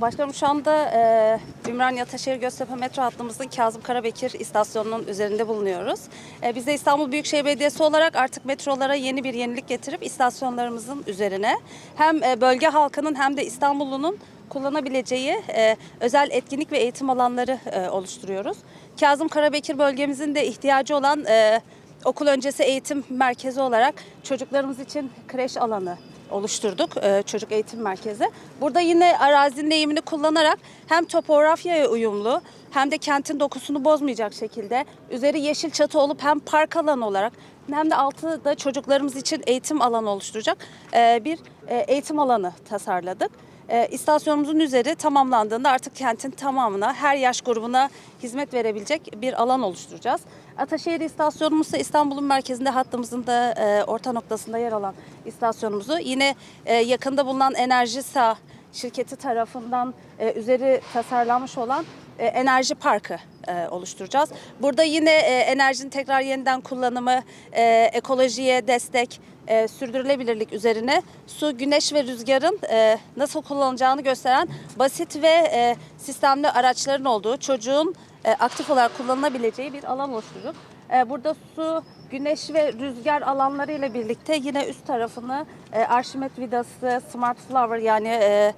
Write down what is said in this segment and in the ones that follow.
Başkanım şu anda e, Ümraniye Ataşehir Göztepe metro hattımızın Kazım Karabekir istasyonunun üzerinde bulunuyoruz. E, biz de İstanbul Büyükşehir Belediyesi olarak artık metrolara yeni bir yenilik getirip istasyonlarımızın üzerine hem e, bölge halkının hem de İstanbullunun kullanabileceği e, özel etkinlik ve eğitim alanları e, oluşturuyoruz. Kazım Karabekir bölgemizin de ihtiyacı olan e, okul öncesi eğitim merkezi olarak çocuklarımız için kreş alanı oluşturduk e, çocuk eğitim merkezi. Burada yine arazinin eğimini kullanarak hem topografyaya uyumlu hem de kentin dokusunu bozmayacak şekilde üzeri yeşil çatı olup hem park alanı olarak hem de altı da çocuklarımız için eğitim alanı oluşturacak e, bir e, eğitim alanı tasarladık. E, İstasyonumuzun üzeri tamamlandığında artık kentin tamamına, her yaş grubuna hizmet verebilecek bir alan oluşturacağız. Ataşehir istasyonumuz ise İstanbul'un merkezinde hattımızın da e, orta noktasında yer alan istasyonumuzu yine e, yakında bulunan Enerji Sağ şirketi tarafından e, üzeri tasarlanmış olan e, enerji parkı e, oluşturacağız. Burada yine e, enerjinin tekrar yeniden kullanımı, e, ekolojiye destek, e, sürdürülebilirlik üzerine su, güneş ve rüzgarın e, nasıl kullanılacağını gösteren basit ve e, sistemli araçların olduğu çocuğun e, aktif olarak kullanılabileceği bir alan oluşturduk. E, burada su, güneş ve rüzgar alanları ile birlikte yine üst tarafını e, Arşimet vidası, Smart Flower yani e,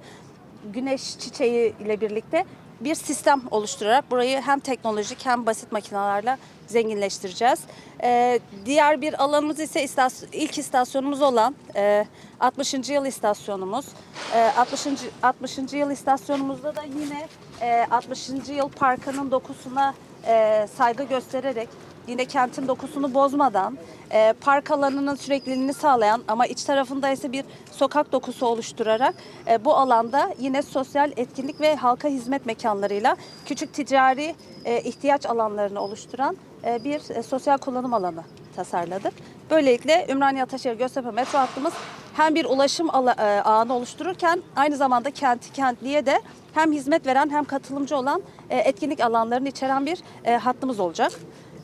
güneş çiçeği ile birlikte bir sistem oluşturarak burayı hem teknolojik hem basit makinelerle zenginleştireceğiz. Ee, diğer bir alanımız ise istas- ilk istasyonumuz olan e, 60. yıl istasyonumuz. E, 60. 60. yıl istasyonumuzda da yine e, 60. yıl parkının dokusuna e, saygı göstererek yine kentin dokusunu bozmadan e, park alanının sürekliliğini sağlayan ama iç tarafında ise bir sokak dokusu oluşturarak e, bu alanda yine sosyal etkinlik ve halka hizmet mekanlarıyla küçük ticari e, ihtiyaç alanlarını oluşturan e, bir e, sosyal kullanım alanı tasarladık. Böylelikle Ümraniye Ataşehir Göztepe metro hattımız hem bir ulaşım e, ağını oluştururken aynı zamanda kenti kentliye de hem hizmet veren hem katılımcı olan e, etkinlik alanlarını içeren bir e, hattımız olacak.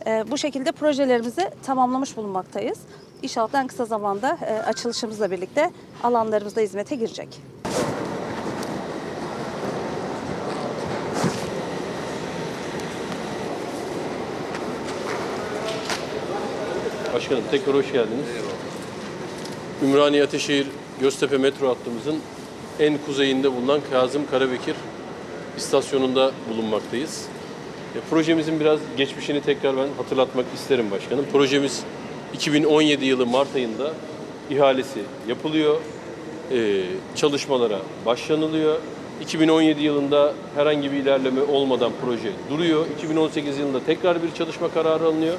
E, bu şekilde projelerimizi tamamlamış bulunmaktayız. İnşallah en kısa zamanda e, açılışımızla birlikte alanlarımızda hizmete girecek. Başkanım tekrar hoş geldiniz. Ümraniye Ateşehir Göztepe metro hattımızın en kuzeyinde bulunan Kazım Karabekir istasyonunda bulunmaktayız. E, projemizin biraz geçmişini tekrar ben hatırlatmak isterim başkanım. Projemiz 2017 yılı Mart ayında ihalesi yapılıyor. E, çalışmalara başlanılıyor. 2017 yılında herhangi bir ilerleme olmadan proje duruyor. 2018 yılında tekrar bir çalışma kararı alınıyor.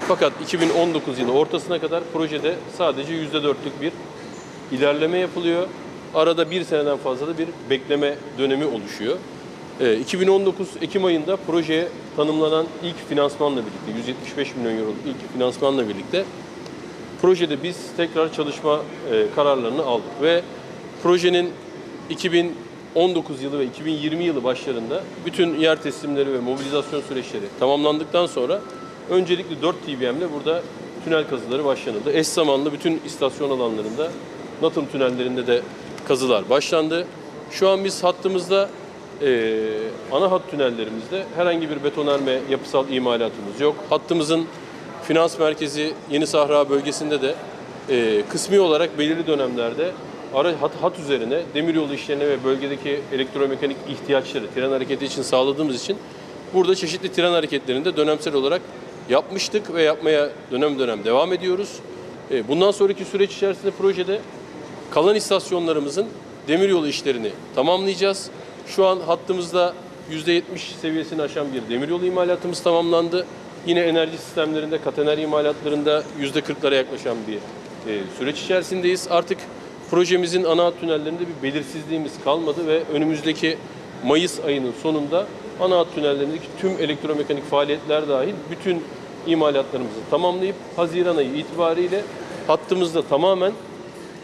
Fakat 2019 yılı ortasına kadar projede sadece %4'lük bir ilerleme yapılıyor. Arada bir seneden fazla da bir bekleme dönemi oluşuyor. Ee, 2019 Ekim ayında projeye tanımlanan ilk finansmanla birlikte, 175 milyon euroluk ilk finansmanla birlikte projede biz tekrar çalışma e, kararlarını aldık ve projenin 2019 yılı ve 2020 yılı başlarında bütün yer teslimleri ve mobilizasyon süreçleri tamamlandıktan sonra öncelikle 4 TBM'le burada tünel kazıları başlanıldı. Eş zamanlı bütün istasyon alanlarında, Natım tünellerinde de kazılar başlandı. Şu an biz hattımızda e, ana hat tünellerimizde herhangi bir betonarme yapısal imalatımız yok. Hattımızın finans merkezi Yeni Sahra bölgesinde de e, kısmi olarak belirli dönemlerde ara hat, hat üzerine demiryolu işlerine ve bölgedeki elektromekanik ihtiyaçları tren hareketi için sağladığımız için burada çeşitli tren hareketlerinde dönemsel olarak yapmıştık ve yapmaya dönem dönem devam ediyoruz. E, bundan sonraki süreç içerisinde projede kalan istasyonlarımızın demiryolu işlerini tamamlayacağız. Şu an hattımızda %70 seviyesini aşan bir demiryolu imalatımız tamamlandı. Yine enerji sistemlerinde, katener imalatlarında %40'lara yaklaşan bir e, süreç içerisindeyiz. Artık projemizin ana hat tünellerinde bir belirsizliğimiz kalmadı ve önümüzdeki Mayıs ayının sonunda ana hat tünellerindeki tüm elektromekanik faaliyetler dahil bütün imalatlarımızı tamamlayıp Haziran ayı itibariyle hattımızda tamamen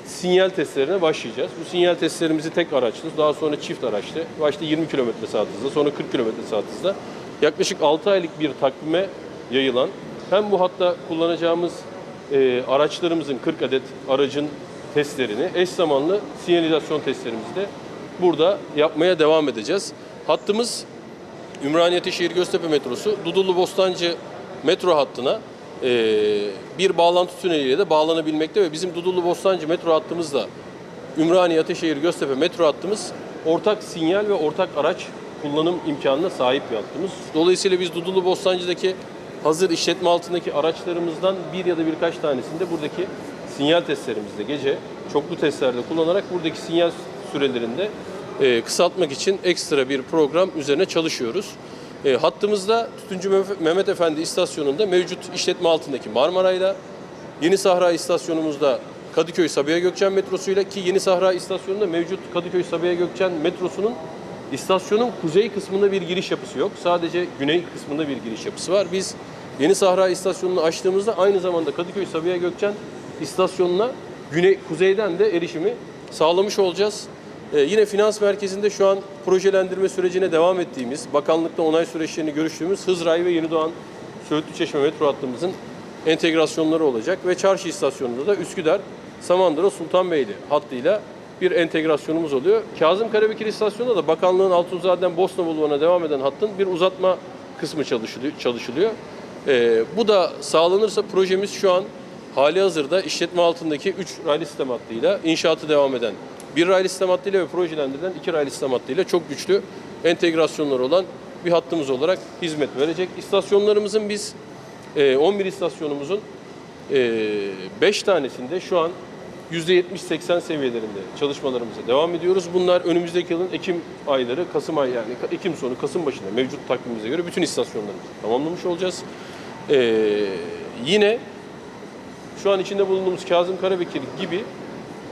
sinyal testlerine başlayacağız. Bu sinyal testlerimizi tek araçlı, daha sonra çift araçlı, başta 20 km saat hızla, sonra 40 km saat hızla yaklaşık 6 aylık bir takvime yayılan hem bu hatta kullanacağımız e, araçlarımızın 40 adet aracın testlerini eş zamanlı sinyalizasyon testlerimizi de burada yapmaya devam edeceğiz. Hattımız Ümraniye Ateşehir Göztepe metrosu Dudullu Bostancı metro hattına bir bağlantı tüneliyle de bağlanabilmekte ve bizim Dudullu Bostancı metro hattımızla Ümraniye Ateşehir Göztepe metro hattımız ortak sinyal ve ortak araç kullanım imkanına sahip bir hattımız. Dolayısıyla biz Dudullu Bostancı'daki hazır işletme altındaki araçlarımızdan bir ya da birkaç tanesinde buradaki sinyal testlerimizde gece çoklu testlerde kullanarak buradaki sinyal sürelerinde e, kısaltmak için ekstra bir program üzerine çalışıyoruz. E, hattımızda Tütüncü Mehmet- Efendi istasyonunda mevcut işletme altındaki Marmaray'la Yeni Sahra istasyonumuzda Kadıköy Sabiha Gökçen metrosuyla ki Yeni Sahra istasyonunda mevcut Kadıköy Sabiha Gökçen metrosunun istasyonun kuzey kısmında bir giriş yapısı yok. Sadece güney kısmında bir giriş yapısı var. Biz Yeni Sahra istasyonunu açtığımızda aynı zamanda Kadıköy Sabiha Gökçen istasyonuna güney kuzeyden de erişimi sağlamış olacağız. Ee, yine finans merkezinde şu an projelendirme sürecine devam ettiğimiz, bakanlıkta onay süreçlerini görüştüğümüz Hızray ve Yenidoğan Söğütlü Çeşme metro hattımızın entegrasyonları olacak ve çarşı istasyonunda da Üsküdar Samandıra Sultanbeyli hattıyla bir entegrasyonumuz oluyor. Kazım Karabekir istasyonunda da bakanlığın Altunzade'den Bosna Bulvarı'na devam eden hattın bir uzatma kısmı çalışılıyor. çalışılıyor. Ee, bu da sağlanırsa projemiz şu an hali hazırda işletme altındaki 3 raylı sistem hattıyla inşaatı devam eden bir raylı sistem hattıyla ve projelendirilen iki raylı sistem hattıyla çok güçlü entegrasyonları olan bir hattımız olarak hizmet verecek. İstasyonlarımızın biz e, 11 istasyonumuzun 5 tanesinde şu an %70-80 seviyelerinde çalışmalarımıza devam ediyoruz. Bunlar önümüzdeki yılın Ekim ayları, Kasım ayı yani Ekim sonu, Kasım başında mevcut takvimimize göre bütün istasyonlarımızı tamamlamış olacağız. Ee, yine şu an içinde bulunduğumuz Kazım Karabekir gibi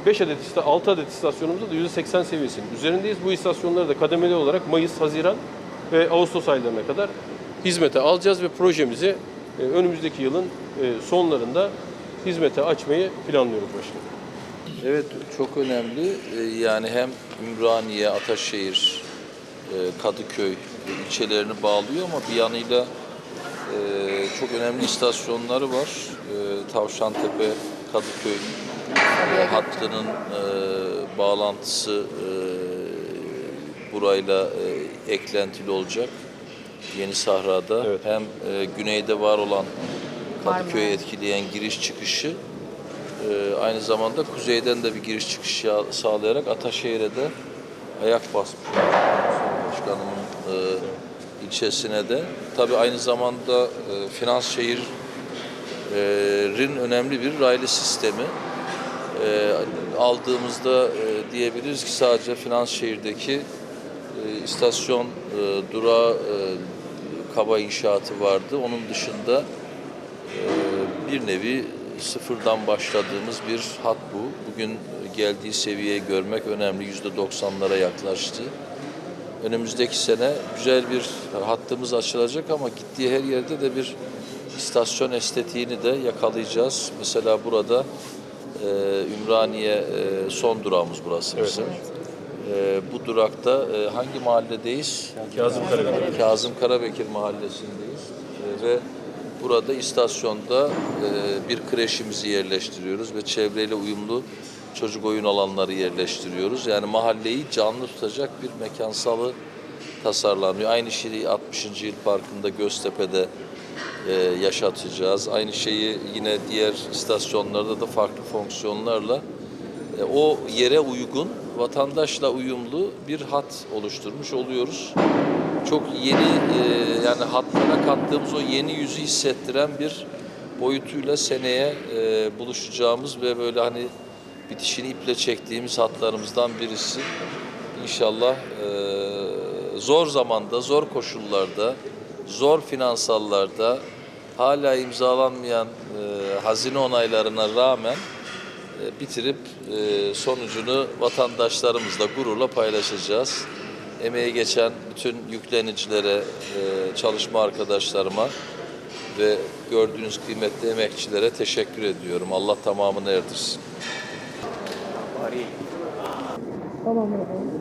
5 adet, 6 adet istasyonumuzda da %80 seviyesinin üzerindeyiz. Bu istasyonları da kademeli olarak Mayıs, Haziran ve Ağustos aylarına kadar hizmete alacağız ve projemizi e, önümüzdeki yılın e, sonlarında hizmete açmayı planlıyoruz başkanım. Evet çok önemli. Ee, Yani hem Ümraniye, Ataşehir, e, Kadıköy ilçelerini bağlıyor ama bir yanıyla e, çok önemli istasyonları var. E, Tavşantepe, Kadıköy e, hattının e, bağlantısı e, burayla e, eklentili olacak. Yeni Sahra'da Evet. hem e, güneyde var olan Kadıköy'ü etkileyen giriş çıkışı ee, aynı zamanda kuzeyden de bir giriş çıkış ya- sağlayarak Ataşehir'e de ayak basmış. Başkanımın e, ilçesine de. Tabii aynı zamanda e, finans şehir'in önemli bir raylı sistemi. E, aldığımızda e, diyebiliriz ki sadece finans şehirdeki e, istasyon e, durağı e, kaba inşaatı vardı. Onun dışında ee, bir nevi sıfırdan başladığımız bir hat bu. Bugün geldiği seviyeyi görmek önemli. Yüzde doksanlara yaklaştı. Önümüzdeki sene güzel bir hattımız açılacak ama gittiği her yerde de bir istasyon estetiğini de yakalayacağız. Mesela burada e, Ümraniye e, son durağımız burası bizim. E, bu durakta e, hangi mahalledeyiz? Kazım Karabekir. Kazım Karabekir mahallesindeyiz Ee, ve burada istasyonda e, bir kreşimizi yerleştiriyoruz ve çevreyle uyumlu çocuk oyun alanları yerleştiriyoruz. Yani mahalleyi canlı tutacak bir mekansalı tasarlanıyor. Aynı şeyi 60. Yıl Parkı'nda Göztepe'de e, yaşatacağız. Aynı şeyi yine diğer istasyonlarda da farklı fonksiyonlarla e, o yere uygun, vatandaşla uyumlu bir hat oluşturmuş oluyoruz. Çok yeni e, yani hatlara kattığımız o yeni yüzü hissettiren bir boyutuyla seneye e, buluşacağımız ve böyle hani bitişini iple çektiğimiz hatlarımızdan birisi. İnşallah e, zor zamanda, zor koşullarda, zor finansallarda hala imzalanmayan e, hazine onaylarına rağmen e, bitirip e, sonucunu vatandaşlarımızla gururla paylaşacağız. Emeği geçen bütün yüklenicilere, e, çalışma arkadaşlarıma ve gördüğünüz kıymetli emekçilere teşekkür ediyorum. Allah tamamını erdirsin. 머리. 떠만 먹어.